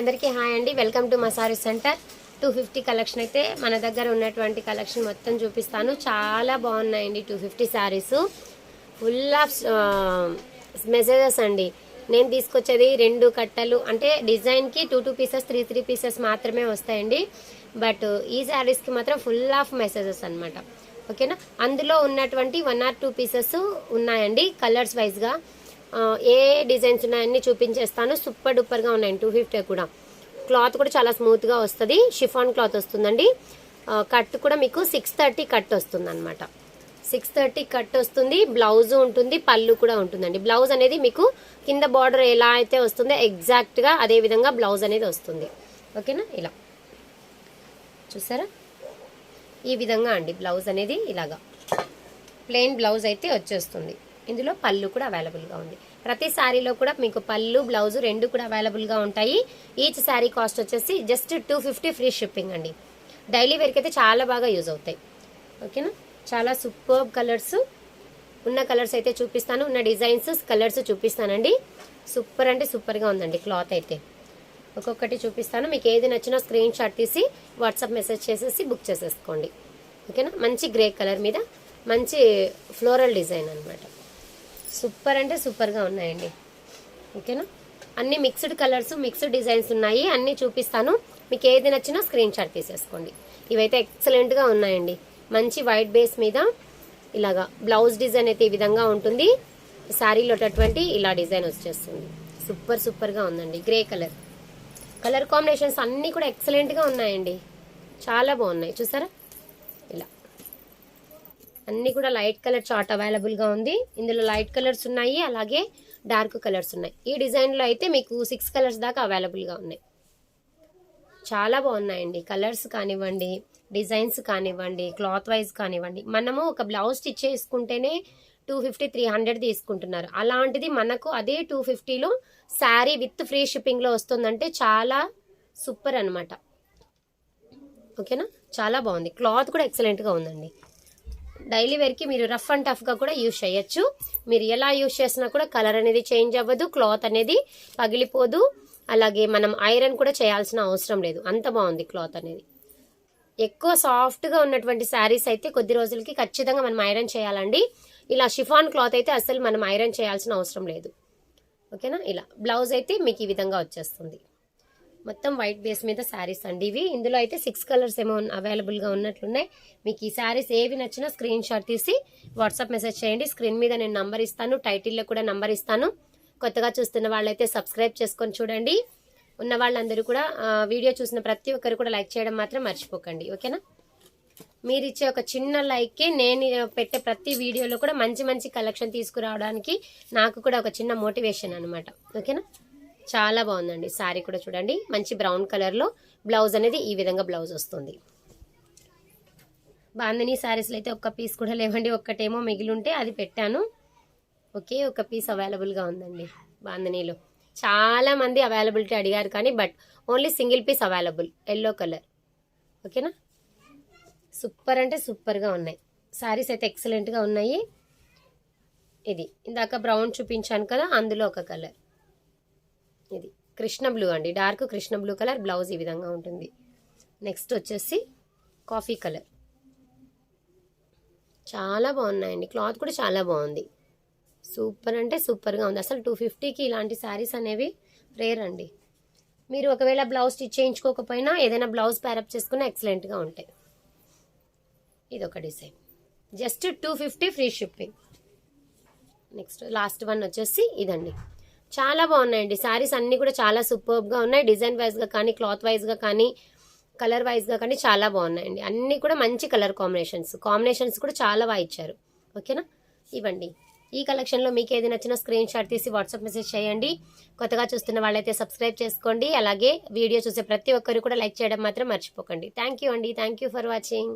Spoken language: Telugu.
అందరికీ హాయ్ అండి. Welcome to Masari centre. Two fifty collection అయితే మన దగ్గర ఉన్నటువంటి కలెక్షన్ మొత్తం చూపిస్తాను. చాలా బాగున్నాయండి two fifty saris. Full of messages అండి. నేను తీసుకొచ్చేది రెండు కట్టలు. అంటే డిజైన్కి two two pieces three three pieces మాత్రమే వస్తాయండి. బట్ ఈ శారీస్కి మాత్రం ఫుల్ ఆఫ్ మెసేజెస్ అన్నమాట. ఓకేనా? అందులో ఉన్నటువంటి వన్ ఆర్ టూ పీసెస్ ఉన్నాయండి కలర్స్ వైజ్గా ఏ డిజైన్స్ ఉన్నాయన్నీ చూపించేస్తాను. సూపర్ డూపర్గా ఉన్నాయండి టూ ఫిఫ్టీ కూడా. క్లాత్ కూడా చాలా స్మూత్గా వస్తుంది. షిఫాన్ క్లాత్ వస్తుందండి. కట్ కూడా మీకు సిక్స్ థర్టీ కట్ వస్తుంది అనమాట సిక్స్ థర్టీ కట్ వస్తుంది. బ్లౌజ్ ఉంటుంది పళ్ళు కూడా ఉంటుందండి. బ్లౌజ్ అనేది మీకు కింద బార్డర్ ఎలా అయితే వస్తుందో ఎగ్జాక్ట్గా అదే విధంగా బ్లౌజ్ అనేది వస్తుంది. ఓకేనా? ఇలా. చూసారా? ఈ విధంగా అండి బ్లౌజ్ అనేది ఇలాగా. ప్లెయిన్ బ్లౌజ్ అయితే వచ్చేస్తుంది. ఇందులో పళ్ళు కూడా అవైలబుల్గా ఉంది. ప్రతి శారీలో కూడా మీకు పళ్ళు బ్లౌజ్ రెండు కూడా అవైలబుల్గా ఉంటాయి. ఈచ్ శారీ కాస్ట్ వచ్చేసి just two fifty free shipping అండి. డైలీ వేర్కి అయితే చాలా బాగా యూజ్ అవుతాయి. ఓకేనా? చాలా సూపర్ కలర్స్ ఉన్న కలర్స్ అయితే చూపిస్తాను. ఉన్న డిజైన్స్ కలర్స్ చూపిస్తానండి. సూపర్ అంటే సూపర్గా ఉందండి క్లాత్ అయితే. ఒక్కొక్కటి చూపిస్తాను. మీకు ఏది నచ్చినా స్క్రీన్ షాట్ తీసి వాట్సాప్ మెసేజ్ చేసేసి బుక్ చేసేసుకోండి. ఓకేనా? మంచి గ్రే కలర్ మీద మంచి ఫ్లోరల్ డిజైన్ అనమాట సూపర్ అంటే సూపర్గా ఉన్నాయండి. ఓకేనా? అన్ని మిక్స్డ్ కలర్స్ మిక్స్డ్ డిజైన్స్ ఉన్నాయి. అన్నీ చూపిస్తాను. మీకు ఏది నచ్చినా స్క్రీన్ షాట్ తీసేసుకోండి. ఇవైతే ఎక్సలెంట్గా ఉన్నాయండి. మంచి వైట్ బేస్ మీద ఇలాగా బ్లౌజ్ డిజైన్ అయితే ఈ విధంగా ఉంటుంది. శారీలో ఉన్నటువంటి ఇలా డిజైన్ వచ్చేస్తుంది. సూపర్ సూపర్గా ఉందండి. గ్రే కలర్ కలర్ కాంబినేషన్స్ అన్నీ కూడా ఎక్సలెంట్గా ఉన్నాయండి. చాలా బాగున్నాయి. చూసారా? అన్నీ కూడా లైట్ కలర్ చార్ట్ అవైలబుల్గా ఉంది. ఇందులో లైట్ కలర్స్ ఉన్నాయి అలాగే డార్క్ కలర్స్ ఉన్నాయి. ఈ డిజైన్లో అయితే మీకు సిక్స్ కలర్స్ దాకా అవైలబుల్గా ఉన్నాయి. చాలా బాగున్నాయండి. కలర్స్ కానివ్వండి డిజైన్స్ కానివ్వండి క్లాత్ వైజ్ కానివ్వండి. మనము ఒక బ్లౌజ్ స్టిచ్ చేసుకుంటేనే టూ ఫిఫ్టీ త్రీ హండ్రెడ్ తీసుకుంటున్నారు. అలాంటిది మనకు అదే టూ ఫిఫ్టీలో శారీ విత్ ఫ్రీ షిప్పింగ్లో వస్తుందంటే చాలా సూపర్ అనమాట ఓకేనా? చాలా బాగుంది. క్లాత్ కూడా ఎక్సలెంట్గా ఉందండి. డైలీ వేర్కి మీరు రఫ్ అండ్ టఫ్గా కూడా యూజ్ చేయొచ్చు. మీరు ఎలా యూజ్ చేసినా కూడా కలర్ అనేది చేంజ్ అవ్వదు క్లాత్ అనేది పగిలిపోదు. అలాగే మనం ఐరన్ కూడా చేయాల్సిన అవసరం లేదు. అంత బాగుంది క్లాత్ అనేది. ఎక్కువ సాఫ్ట్గా ఉన్నటువంటి శారీస్ అయితే కొద్ది రోజులకి ఖచ్చితంగా మనం ఐరన్ చేయాలండి. ఇలా షిఫాన్ క్లాత్ అయితే అసలు మనం ఐరన్ చేయాల్సిన అవసరం లేదు. ఓకేనా? ఇలా. బ్లౌజ్ అయితే మీకు ఈ విధంగా వచ్చేస్తుంది. మొత్తం వైట్ బేస్ మీద శారీస్ అండి ఇవి. ఇందులో అయితే సిక్స్ కలర్స్ ఏమో అవైలబుల్గా ఉన్నట్లున్నాయి. మీకు ఈ శారీస్ ఏవి నచ్చినా స్క్రీన్ షాట్ తీసి వాట్సాప్ మెసేజ్ చేయండి. స్క్రీన్ మీద నేను నంబర్ ఇస్తాను. టైటిల్లో కూడా నంబర్ ఇస్తాను. కొత్తగా చూస్తున్న వాళ్ళైతే సబ్స్క్రైబ్ చేసుకొని చూడండి. ఉన్న వాళ్ళందరూ కూడా వీడియో చూసిన ప్రతి ఒక్కరు కూడా లైక్ చేయడం మాత్రం మర్చిపోకండి. ఓకేనా మీరు ఇచ్చే ఒక చిన్న లైక్కే నేను పెట్టే ప్రతి వీడియోలో కూడా మంచి మంచి కలెక్షన్ తీసుకురావడానికి నాకు కూడా ఒక చిన్న మోటివేషన్ అనమాట ఓకేనా చాలా బాగుందండి. శారీ కూడా చూడండి. మంచి బ్రౌన్ కలర్లో బ్లౌజ్ అనేది ఈ విధంగా బ్లౌజ్ వస్తుంది. బాందని శారీస్లో అయితే ఒక్క పీస్ కూడా లేవండి. ఒక్కటేమో మిగిలి ఉంటే అది పెట్టాను. ఒకే ఒక పీస్ అవైలబుల్గా ఉందండి బాందనీలో. చాలా మంది అవైలబిలిటీ అడిగారు కానీ but only single piece available. Yellow colour. ఓకేనా? సూపర్ అంటే సూపర్గా ఉన్నాయి. శారీస్ అయితే ఎక్సలెంట్గా ఉన్నాయి. ఇది ఇందాక బ్రౌన్ చూపించాను కదా అందులో ఒక కలర్. కృష్ణ బ్లూ అండి. Dark Krishna blue colour blouse ఈ విధంగా ఉంటుంది. నెక్స్ట్ వచ్చేసి కాఫీ కలర్. చాలా బాగున్నాయండి. క్లాత్ కూడా చాలా బాగుంది. సూపర్ అంటే సూపర్గా ఉంది. అసలు టూ ఫిఫ్టీకి ఇలాంటి శారీస్ అనేవి రేర్ అండి. మీరు ఒకవేళ బ్లౌజ్ స్టిచ్ చేయించుకోకపోయినా ఏదైనా బ్లౌజ్ ప్యారప్ చేసుకున్నా ఎక్సలెంట్గా ఉంటాయి. ఇది ఒక design. Just two fifty free shipping. Next last one వచ్చేసి ఇదండి. చాలా బాగున్నాయండి. శారీస్ అన్నీ కూడా చాలా సూపర్బ్గా ఉన్నాయి. డిజైన్ వైజ్గా కానీ క్లాత్ వైజ్గా కానీ కలర్ వైజ్గా కానీ చాలా బాగున్నాయండి. అన్నీ కూడా మంచి కలర్ కాంబినేషన్స్ కాంబినేషన్స్ కూడా చాలా బాగా ఇచ్చారు. ఓకేనా ఇవ్వండి. ఈ కలెక్షన్లో మీకు ఏది నచ్చినా స్క్రీన్ షాట్ తీసి వాట్సాప్ మెసేజ్ చేయండి. కొత్తగా చూస్తున్న వాళ్ళైతే సబ్స్క్రైబ్ చేసుకోండి. అలాగే వీడియో చూసే ప్రతి ఒక్కరు కూడా లైక్ చేయడం మాత్రం మర్చిపోకండి. థ్యాంక్ యూ అండి. Thank you for watching